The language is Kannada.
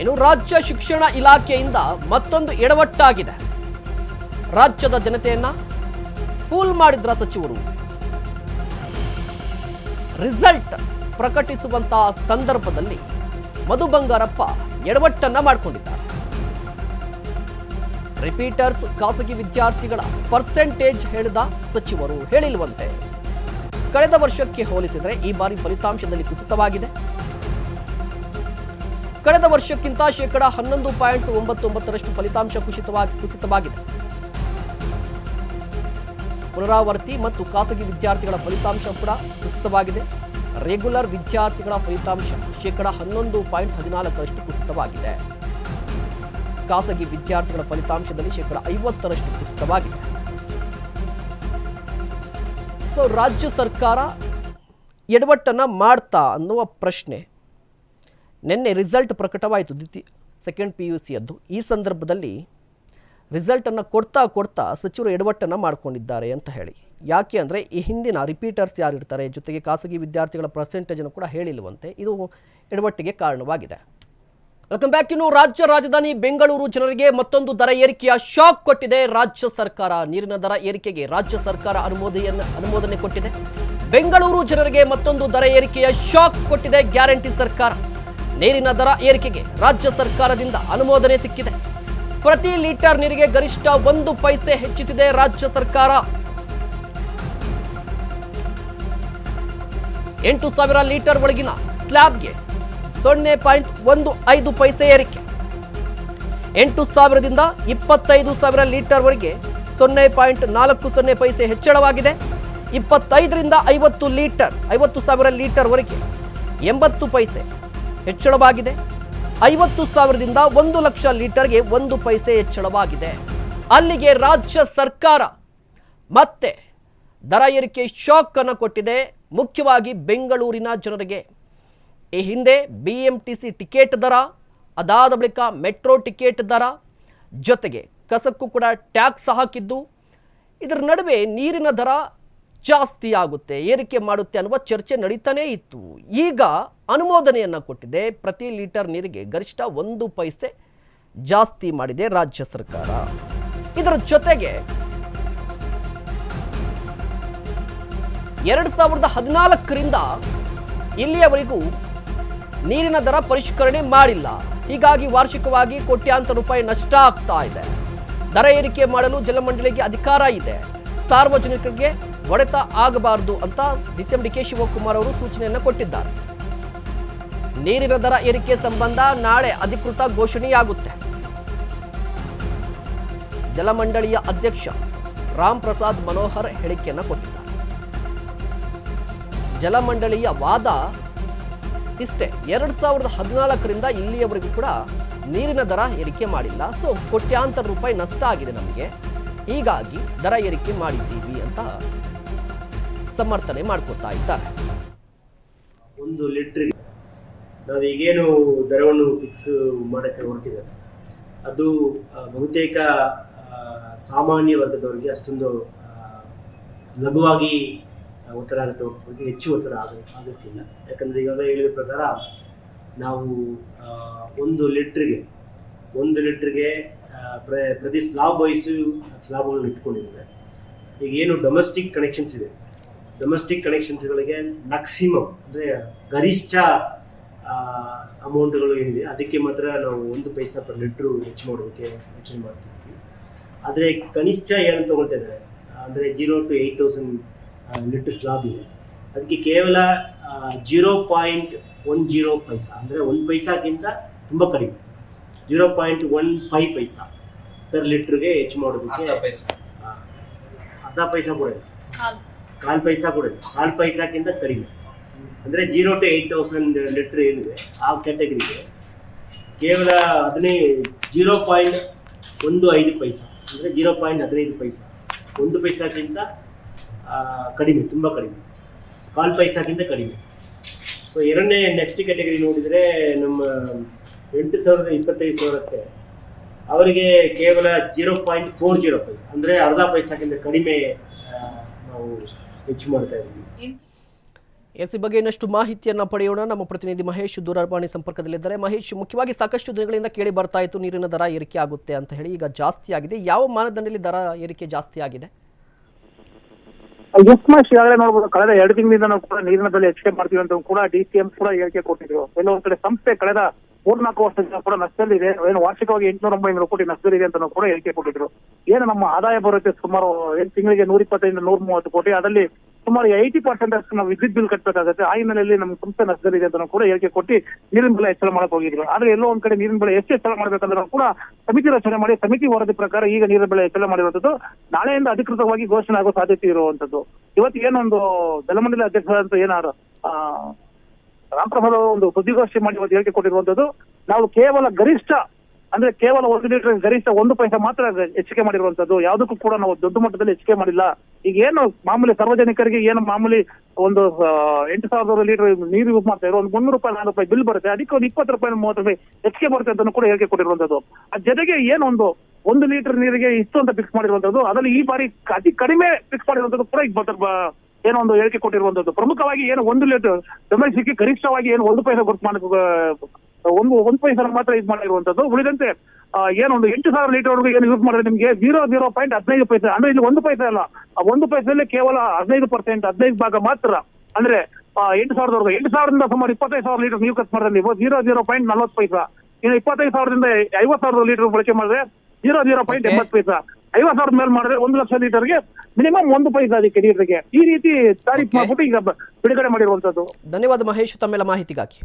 ಇನ್ನು ರಾಜ್ಯ ಶಿಕ್ಷಣ ಇಲಾಖೆಯಿಂದ ಮತ್ತೊಂದು ಎಡವಟ್ಟಾಗಿದೆ. ರಾಜ್ಯದ ಜನತೆಯನ್ನ ಫೂಲ್ ಮಾಡಿದ್ರ ಸಚಿವರು. ರಿಸಲ್ಟ್ ಪ್ರಕಟಿಸುವಂತಹ ಸಂದರ್ಭದಲ್ಲಿ ಮಧು ಬಂಗಾರಪ್ಪ ಎಡವಟ್ಟನ್ನ ಮಾಡಿಕೊಂಡಿದ್ದಾರೆ. ರಿಪೀಟರ್ಸ್ ಖಾಸಗಿ ವಿದ್ಯಾರ್ಥಿಗಳ ಪರ್ಸೆಂಟೇಜ್ ಹೇಳಿದ ಸಚಿವರು ಹೇಳಿಲ್ವಂತೆ. ಕಳೆದ ವರ್ಷಕ್ಕೆ ಹೋಲಿಸಿದರೆ ಈ ಬಾರಿ ಫಲಿತಾಂಶದಲ್ಲಿ ಕುಸಿತವಾಗಿದೆ. ಕಳೆದ ವರ್ಷಕ್ಕಿಂತ ಶೇಕಡ ಹನ್ನೊಂದು ಪಾಯಿಂಟ್ ಒಂಬತ್ತೊಂಬತ್ತರಷ್ಟು ಫಲಿತಾಂಶ ಕುಸಿತವಾಗಿ ಕುಸಿತವಾಗಿದೆ. ಪುನರಾವರ್ತಿ ಮತ್ತು ಖಾಸಗಿ ವಿದ್ಯಾರ್ಥಿಗಳ ಫಲಿತಾಂಶ ಕೂಡ ಕುಸಿತವಾಗಿದೆ. ರೆಗ್ಯುಲರ್ ವಿದ್ಯಾರ್ಥಿಗಳ ಫಲಿತಾಂಶ ಶೇಕಡ ಹನ್ನೊಂದು ಪಾಯಿಂಟ್ ಹದಿನಾಲ್ಕರಷ್ಟು ಕುಸಿತವಾಗಿದೆ. ಖಾಸಗಿ ವಿದ್ಯಾರ್ಥಿಗಳ ಫಲಿತಾಂಶದಲ್ಲಿ ಶೇಕಡ ಐವತ್ತರಷ್ಟು ಕುಸಿತವಾಗಿದೆ. ಸೊ, ರಾಜ್ಯ ಸರ್ಕಾರ ಎಡವಟ್ಟನ್ನು ಮಾಡ್ತಾ ಅನ್ನುವ ಪ್ರಶ್ನೆ. ನಿನ್ನೆ ರಿಸಲ್ಟ್ ಪ್ರಕಟವಾಯಿತು ದ್ವಿತೀಯ, ಸೆಕೆಂಡ್ ಪಿ ಯು ಸಿಯದ್ದು ಈ ಸಂದರ್ಭದಲ್ಲಿ ರಿಸಲ್ಟನ್ನು ಕೊಡ್ತಾ ಕೊಡ್ತಾ ಸಚಿವರು ಎಡವಟ್ಟನ್ನು ಮಾಡ್ಕೊಂಡಿದ್ದಾರೆ ಅಂತ ಹೇಳಿ. ಯಾಕೆ ಅಂದರೆ ಈ ಹಿಂದಿನ ರಿಪೀಟರ್ಸ್ ಯಾರು ಇರ್ತಾರೆ? ಜೊತೆಗೆ ಖಾಸಗಿ ವಿದ್ಯಾರ್ಥಿಗಳ ಪರ್ಸೆಂಟೇಜನ್ನು ಕೂಡ ಹೇಳಿಲ್ಲವಂತೆ. ಇದು ಎಡವಟ್ಟಿಗೆ ಕಾರಣವಾಗಿದೆ. ವೆಲ್ಕಮ್ ಬ್ಯಾಕ್ ಇನ್ನು ರಾಜ್ಯ ರಾಜಧಾನಿ ಬೆಂಗಳೂರು ಜನರಿಗೆ ಮತ್ತೊಂದು ದರ ಏರಿಕೆಯ ಶಾಕ್ ಕೊಟ್ಟಿದೆ. ರಾಜ್ಯ ಸರ್ಕಾರ ನೀರಿನ ದರ ಏರಿಕೆಗೆ ರಾಜ್ಯ ಸರ್ಕಾರ ಅನುಮೋದನೆಯನ್ನು ಅನುಮೋದನೆ ಕೊಟ್ಟಿದೆ. ಬೆಂಗಳೂರು ಜನರಿಗೆ ಮತ್ತೊಂದು ದರ ಏರಿಕೆಯ ಶಾಕ್ ಕೊಟ್ಟಿದೆ ಗ್ಯಾರಂಟಿ ಸರ್ಕಾರ. ನೀರಿನ ದರ ಏರಿಕೆಗೆ ರಾಜ್ಯ ಸರ್ಕಾರದಿಂದ ಅನುಮೋದನೆ ಸಿಕ್ಕಿದೆ. ಪ್ರತಿ ಲೀಟರ್ ನೀರಿಗೆ ಗರಿಷ್ಠ ಒಂದು ಪೈಸೆ ಹೆಚ್ಚಿಸಿದೆ ರಾಜ್ಯ ಸರ್ಕಾರ. ಎಂಟು ಸಾವಿರ ಲೀಟರ್ ಒಳಗಿನ ಸ್ಲ್ಯಾಬ್ಗೆ ಸೊನ್ನೆ ಪಾಯಿಂಟ್ ಒಂದು ಐದು ಪೈಸೆ ಏರಿಕೆ. ಎಂಟು ಸಾವಿರದಿಂದ ಇಪ್ಪತ್ತೈದು ಸಾವಿರ ಲೀಟರ್ವರೆಗೆ ಸೊನ್ನೆ ಪಾಯಿಂಟ್ ನಾಲ್ಕು ಸೊನ್ನೆ ಪೈಸೆ ಹೆಚ್ಚಳವಾಗಿದೆ. ಇಪ್ಪತ್ತೈದರಿಂದ ಐವತ್ತು ಲೀಟರ್, ಐವತ್ತು ಸಾವಿರ ಲೀಟರ್ವರೆಗೆ ಎಂಬತ್ತು ಪೈಸೆ ಹೆಚ್ಚಳವಾಗಿದೆ. ಐವತ್ತು ಸಾವಿರದಿಂದ ಒಂದು ಲಕ್ಷ ಲೀಟರ್ಗೆ ಒಂದು ಪೈಸೆ ಹೆಚ್ಚಳವಾಗಿದೆ. ಅಲ್ಲಿಗೆ ರಾಜ್ಯ ಸರ್ಕಾರ ಮತ್ತೆ ದರ ಏರಿಕೆ ಶಾಕ್ ಅನ್ನು ಕೊಟ್ಟಿದೆ. ಮುಖ್ಯವಾಗಿ ಬೆಂಗಳೂರಿನ ಜನರಿಗೆ. ಈ ಹಿಂದೆ B M T C ticket ದರ, ಅದಾದ ಬಳಿಕ ಮೆಟ್ರೋ ಟಿಕೆಟ್ ದರ, ಜೊತೆಗೆ ಕಸಕ್ಕೂ ಕೂಡ ಟ್ಯಾಕ್ಸ್ ಹಾಕಿದ್ದು. ಇದರ ನಡುವೆ ನೀರಿನ ದರ ಜಾಸ್ತಿ ಆಗುತ್ತೆ, ಏರಿಕೆ ಮಾಡುತ್ತೆ ಅನ್ನುವ ಚರ್ಚೆ ನಡೀತಾನೇ ಇತ್ತು. ಈಗ ಅನುಮೋದನೆಯನ್ನು ಕೊಟ್ಟಿದೆ, ಪ್ರತಿ ಲೀಟರ್ ನೀರಿಗೆ ಗರಿಷ್ಠ ಒಂದು ಪೈಸೆ ಜಾಸ್ತಿ ಮಾಡಿದೆ ರಾಜ್ಯ ಸರ್ಕಾರ. ಇದರ ಜೊತೆಗೆ ಎರಡು ಸಾವಿರದ ಹದಿನಾಲ್ಕರಿಂದ ಇಲ್ಲಿಯವರೆಗೂ ನೀರಿನ ದರ ಪರಿಷ್ಕರಣೆ ಮಾಡಿಲ್ಲ. ಹೀಗಾಗಿ ವಾರ್ಷಿಕವಾಗಿ ಕೋಟ್ಯಾಂತರ ರೂಪಾಯಿ ನಷ್ಟ ಆಗ್ತಾ ಇದೆ. ದರ ಏರಿಕೆ ಮಾಡಲು ಜಲಮಂಡಳಿಗೆ ಅಧಿಕಾರ ಇದೆ. ಸಾರ್ವಜನಿಕರಿಗೆ ಹೊಡೆತ ಆಗಬಾರದು ಅಂತ ಡಿಸಿಎಂ ಡಿ ಕೆ ಶಿವಕುಮಾರ್ ಅವರು ಸೂಚನೆಯನ್ನು ಕೊಟ್ಟಿದ್ದಾರೆ. ನೀರಿನ ದರ ಏರಿಕೆ ಸಂಬಂಧ ನಾಳೆ ಅಧಿಕೃತ ಘೋಷಣೆಯಾಗುತ್ತೆ. ಜಲಮಂಡಳಿಯ ಅಧ್ಯಕ್ಷ ರಾಮ್ ಪ್ರಸಾದ್ ಮನೋಹರ್ ಹೇಳಿಕೆಯನ್ನು ಕೊಟ್ಟಿದ್ದಾರೆ. ಜಲಮಂಡಳಿಯ ವಾದ ಇಷ್ಟೇ, ಎರಡ್ ಸಾವಿರದ ಹದಿನಾಲ್ಕರಿಂದ ಇಲ್ಲಿಯವರೆಗೂ ಕೂಡ ನೀರಿನ ದರ ಏರಿಕೆ ಮಾಡಿಲ್ಲ. ಸೊ, ಕೋಟ್ಯಾಂತರ ರೂಪಾಯಿ ನಷ್ಟ ಆಗಿದೆ ನಮಗೆ. ಹೀಗಾಗಿ ದರ ಏರಿಕೆ ಮಾಡಿದ್ದೀವಿ ಅಂತ ಸಮರ್ಥನೆ ಮಾಡ್ಕೊತಾ ಇದ್ದಾರೆ. ಒಂದು ಲೀಟ್ರಿಗೆ ನಾವು ಈಗೇನು ದರವನ್ನು ಫಿಕ್ಸ್ ಮಾಡೋಕ್ಕೆ ಹೊರಟಿದೆ ಅದು ಬಹುತೇಕ ಸಾಮಾನ್ಯ ವರ್ಗದವರಿಗೆ ಅಷ್ಟೊಂದು ಲಘುವಾಗಿ ಒತ್ತಡ ಆಗುತ್ತೆ ಹೆಚ್ಚು ಒತ್ತಡ ಆಗ, ಆಗುತ್ತಿಲ್ಲ. ಯಾಕಂದರೆ ಈಗಾಗಲೇ ಹೇಳಿದ ಪ್ರಕಾರ ನಾವು ಒಂದು ಲೀಟ್ರಿಗೆ ಒಂದು ಲೀಟ್ರಿಗೆ ಪ್ರ, ಪ್ರತಿ ಸ್ಲಾಬ್ ವಯಸ್ಸು ಸ್ಲಾಬ್ಗಳನ್ನು ಇಟ್ಕೊಂಡಿದ್ದೇವೆ. ಈಗ ಏನು ಡೊಮೆಸ್ಟಿಕ್ ಕನೆಕ್ಷನ್ಸ್ ಇದೆ. ಡೊಮೆಸ್ಟಿಕ್ ಕನೆಕ್ಷನ್ಸ್ಗಳಿಗೆ ಮ್ಯಾಕ್ಸಿಮಮ್ ಅಂದರೆ ಗರಿಷ್ಠ ಅಮೌಂಟ್ಗಳು ಏನಿದೆ ಅದಕ್ಕೆ ಮಾತ್ರ ನಾವು ಒಂದು ಪೈಸಾ ಪರ್ ಲೀಟ್ರು ಹೆಚ್ಚು ಮಾಡೋಕೆ ಯೋಚನೆ ಮಾಡ್ತಿದ್ವಿ. ಆದರೆ ಕನಿಷ್ಠ ಏನು ತೊಗೊಳ್ತಾ ಇದ್ದಾರೆ ಅಂದರೆ zero two eight thousand litre slab ಇದೆ. ಅದಕ್ಕೆ ಕೇವಲ zero point one zero paisa ಅಂದರೆ ಒಂದು ಪೈಸಾಗಿಂತ ತುಂಬ ಕಡಿಮೆ. Zero point one five paisa per ಲೀಟ್ರಿಗೆ ಹೆಚ್ಚು ಮಾಡೋದಕ್ಕೆ ಅರ್ಧ ಪೈಸಾ. ಕೂಡ ಇಲ್ಲ. ಕಾಲ್ ಪೈಸಾ ಕೂಡ ಕಾಲು ಪೈಸಾಕ್ಕಿಂತ ಕಡಿಮೆ. ಅಂದರೆ zero two eight thousand litre ಏನಿದೆ, ಆ ಕ್ಯಾಟಗರಿಗೆ ಕೇವಲ ಹದಿನೈದು ಜೀರೋ ಪಾಯಿಂಟ್ ಒಂದು ಐದು ಪೈಸಾ. ಅಂದರೆ ಜೀರೋ ಪಾಯಿಂಟ್ ಹದಿನೈದು ಪೈಸಾ. ಒಂದು ಪೈಸಾಕ್ಕಿಂತ ಕಡಿಮೆ, ತುಂಬ ಕಡಿಮೆ. ಕಾಲ್ ಪೈಸಾಕ್ಕಿಂತ ಕಡಿಮೆ. ಸೊ ಎರಡನೇ ನೆಕ್ಸ್ಟ್ ಕ್ಯಾಟಗರಿ ನೋಡಿದರೆ ನಮ್ಮ ಎಂಟು ಸಾವಿರದ ಇಪ್ಪತ್ತೈದು ಸಾವಿರಕ್ಕೆ ಅವರಿಗೆ ಕೇವಲ zero point four zero paisa. ಅಂದರೆ ಅರ್ಧ ಪೈಸಾಕ್ಕಿಂತ ಕಡಿಮೆ ನಾವು ಹೆಚ್ಚು ಮಾಡ್ತಾ ಇದ್ದೀವಿ. ಎಸ್ ಈ ಬಗ್ಗೆ ಇನ್ನಷ್ಟು ಮಾಹಿತಿಯನ್ನ ಪಡೆಯೋಣ. ನಮ್ಮ ಪ್ರತಿನಿಧಿ ಮಹೇಶ್ ದೂರವಾಣಿ ಸಂಪರ್ಕದಲ್ಲಿದ್ದಾರೆ. ಮಹೇಶ್ ಮುಖ್ಯವಾಗಿ ಸಾಕಷ್ಟು ದಿನಗಳಿಂದ ಕೇಳಿ ಬರ್ತಾ ಇತ್ತು ನೀರಿನ ದರ ಏರಿಕೆ ಆಗುತ್ತೆ ಅಂತ ಹೇಳಿ ಈಗ ಜಾಸ್ತಿ ಆಗಿದೆ. ಯಾವ ಮಾನದಂಡದಲ್ಲಿ ದರ ಏರಿಕೆ ಜಾಸ್ತಿ ಆಗಿದೆ? ಎಸ್ ಮಹೇಶ್ ಈಗಾಗಲೇ ನೋಡ್ಬೋದು. ಕಳೆದ ಎರಡು ತಿಂಗಳಿಂದ ನಾವು ಕೂಡ ನೀರಿನ ಬೆಲೆ ಹೆಚ್ಚಿಗೆ ಮಾಡ್ತೀವಿ ಅಂತ ಕೂಡ ಡಿ ಸಿ ಎಂ ಕೂಡ ಹೇಳಿಕೆ ಕೊಟ್ಟಿದ್ರು. ಕೆಲವೊಂದ್ ಕಡೆ ಸಂಸ್ಥೆ ಕಳೆದ ಮೂರ್ನಾಲ್ಕು ವರ್ಷದಿಂದ ಕೂಡ ನಷ್ಟದಲ್ಲಿದೆ ಏನು ವಾರ್ಷಿಕವಾಗಿ ಎಂಟುನೂರ ಒಂಬೈನೂರು ಕೋಟಿ ನಷ್ಟದಲ್ಲಿದೆ ಅಂತ ಕೂಡ ಹೇಳಿಕೆ ಕೊಟ್ಟಿದ್ರು. ಏನು ನಮ್ಮ ಆದಾಯ ಬರುತ್ತೆ ಸುಮಾರು ತಿಂಗಳಿಗೆ ನೂರ ಇಪ್ಪತ್ತೈದು ನೂರ ಮೂವತ್ತು ಕೋಟಿ. ಅದರಲ್ಲಿ ಸುಮಾರು ಏಯ್ಟಿ ಪರ್ಸೆಂಟ್ ಅಷ್ಟು ನಾವು ವಿದ್ಯುತ್ ಬಿಲ್ ಕಟ್ಟಬೇಕಾಗುತ್ತೆ ಆ ಹಿನ್ನೆಲೆಯಲ್ಲಿ ನಮ್ಮ ಸಂಸ್ಥೆ ನಷ್ಟದಲ್ಲಿದೆ ಅಂತ ಕೂಡ ಹೇಳಿಕೆ ಕೊಟ್ಟು ನೀರಿನ ಬೆಲೆ ಹೆಚ್ಚಳ ಮಾಡಕ್ ಹೋಗಿದ್ರು. ಆದ್ರೆ ಎಲ್ಲೋ ಒಂದ್ ಕಡೆ ನೀರಿನ ಬೆಲೆ ಎಷ್ಟು ಹೆಚ್ಚಳ ಮಾಡ್ಬೇಕಂದ್ರೆ ಕೂಡ ಸಮಿತಿ ರಚನೆ ಮಾಡಿ ಸಮಿತಿ ವರದಿ ಪ್ರಕಾರ ಈಗ ನೀರಿನ ಬೆಲೆ ಹೆಚ್ಚಳ ಮಾಡಿರುವಂತದ್ದು ನಾಳೆಯಿಂದ ಅಧಿಕೃತವಾಗಿ ಘೋಷಣೆ ಆಗೋ ಸಾಧ್ಯತೆ ಇರುವಂತದ್ದು ಇವತ್ತು ಏನೊಂದು ಬೆಲಮಂಡಲ ಅಧ್ಯಕ್ಷರಾದಂತ ಏನಾರು ರಾಮಪ್ರಸಾದ್ ಒಂದು ಸುದ್ದಿಗೋಷ್ಠಿ ಮಾಡಿ ಒಂದು ಹೇಳಿಕೆ ಕೊಟ್ಟಿರುವಂತದ್ದು, ನಾವು ಕೇವಲ ಗರಿಷ್ಠ, ಅಂದ್ರೆ ಕೇವಲ ಒಂದು ಲೀಟರ್ ಗರಿಷ್ಠ ಒಂದು ಪೈಸೆ ಮಾತ್ರ ಹೆಚ್ಚಿಗೆ ಮಾಡಿರುವಂತದ್ದು. ಯಾವುದಕ್ಕೂ ಕೂಡ ನಾವು ದೊಡ್ಡ ಮಟ್ಟದಲ್ಲಿ ಹೆಚ್ಚಿಗೆ ಮಾಡಿಲ್ಲ. ಈಗ ಏನು ಮಾಮೂಲಿ ಸಾರ್ವಜನಿಕರಿಗೆ ಏನು ಮಾಮೂಲಿ ಒಂದು ಎಂಟು ಸಾವಿರದ ಲೀಟರ್ ನೀರು ಯೂಸ್ ಮಾಡ್ತಾ ಇರೋ ಒಂದು ಮುನ್ನೂರು ರೂಪಾಯಿ ನಾಲ್ಕು ರೂಪಾಯಿ ಬಿಲ್ ಬರುತ್ತೆ. ಅದಕ್ಕೆ ಒಂದು ಇಪ್ಪತ್ತು ರೂಪಾಯಿ, ಮೂವತ್ತು ರೂಪಾಯಿ ಹೆಚ್ಚಿಗೆ ಬರುತ್ತೆ ಅಂತ ಕೂಡ ಹೇಳಿಕೆ ಕೊಟ್ಟಿರುವಂತದ್ದು. ಆ ಜೊತೆಗೆ ಏನೊಂದು ಒಂದು ಲೀಟರ್ ನೀರಿಗೆ ಇಷ್ಟು ಅಂತ ಫಿಕ್ಸ್ ಮಾಡಿರುವಂತದ್ದು, ಅದರಲ್ಲಿ ಈ ಬಾರಿ ಅತಿ ಕಡಿಮೆ ಫಿಕ್ಸ್ ಮಾಡಿರುವಂತದ್ದು ಕೂಡ ಈಗ ಏನೋ ಒಂದು ಹೇಳಿಕೆ ಕೊಟ್ಟಿರುವಂತದ್ದು. ಪ್ರಮುಖವಾಗಿ ಏನು ಒಂದು ಲೀಟರ್ ಸಿಕ್ಕಿ ಗರಿಷ್ಠವಾಗಿ ಏನು ಒಂದು ಪೈಸೆ ಗುರುತು ಮಾಡಿ ಒಂದು ಒಂದು ಪೈಸೆ ಮಾತ್ರ ಇದು ಮಾಡಿರುವಂತದ್ದು. ಉಳಿದಂತೆ ಏನೊಂದು ಏನೋ ಒಂದು ಎಂಟು ಸಾವಿರ ಲೀಟರ್ ವರೆಗೂ ಏನು ಯೂಸ್ ಮಾಡಿದ್ರೆ ನಿಮಗೆ ಜೀರೋ ಜೀರೋ ಪಾಯಿಂಟ್ ಹದಿನೈದು ಪೈಸೆ ಅಂದ್ರೆ ಇಲ್ಲಿ ಒಂದು ಪೈಸೆ ಅಲ್ಲ. ಆ ಒಂದು ಪೈಸೆಯಲ್ಲಿ ಕೇವಲ ಹದಿನೈದು ಪರ್ಸೆಂಟ್ ಹದಿನೈದು ಭಾಗ ಮಾತ್ರ. ಅಂದ್ರೆ ಎಂಟು ಸಾವಿರದವರೆಗೂ ಎಂಟು ಸಾವಿರದಿಂದ ಸುಮಾರು ಇಪ್ಪತ್ತೈದು ಸಾವಿರ ಲೀಟರ್ ನೀವು ಖರ್ಚು ಮಾಡಿದ್ರೆ ನೀವು ಜೀರೋ ಜೀರೋ ಪಾಯಿಂಟ್ ನಲ್ವತ್ತು ಪೈಸಾ. ಇನ್ನು ಇಪ್ಪತ್ತೈದು ಸಾವಿರದಿಂದ ಐವತ್ತು ಸಾವಿರದ ಲೀಟರ್ ಬಳಕೆ ಮಾಡಿದ್ರೆ ಜೀರೋ ಜೀರೋ ಪಾಯಿಂಟ್. ಎಂಬತ್ತು ಪೈಸಾ. ಐವತ್ತು ಸಾವಿರದ ಮೇಲೆ ಮಾಡಿದ್ರೆ ಒಂದು ಲಕ್ಷ ಲೀಟರ್ಗೆ ಮಿನಿಮಮ್ ಒಂದು ಪೈಸಾ ಅದಕ್ಕೆ ನೀರಿಗೆ. ಈ ರೀತಿ ತಾರೀಫ್. ಮಾಡ್ಬಿಟ್ಟು ಈಗ ಬಿಡುಗಡೆ ಮಾಡಿರುವಂತದ್ದು ಧನ್ಯವಾದ ಮಹೇಶ್ ತಮ್ಮೆಲ್ಲ ಮಾಹಿತಿಗಾಗಿ.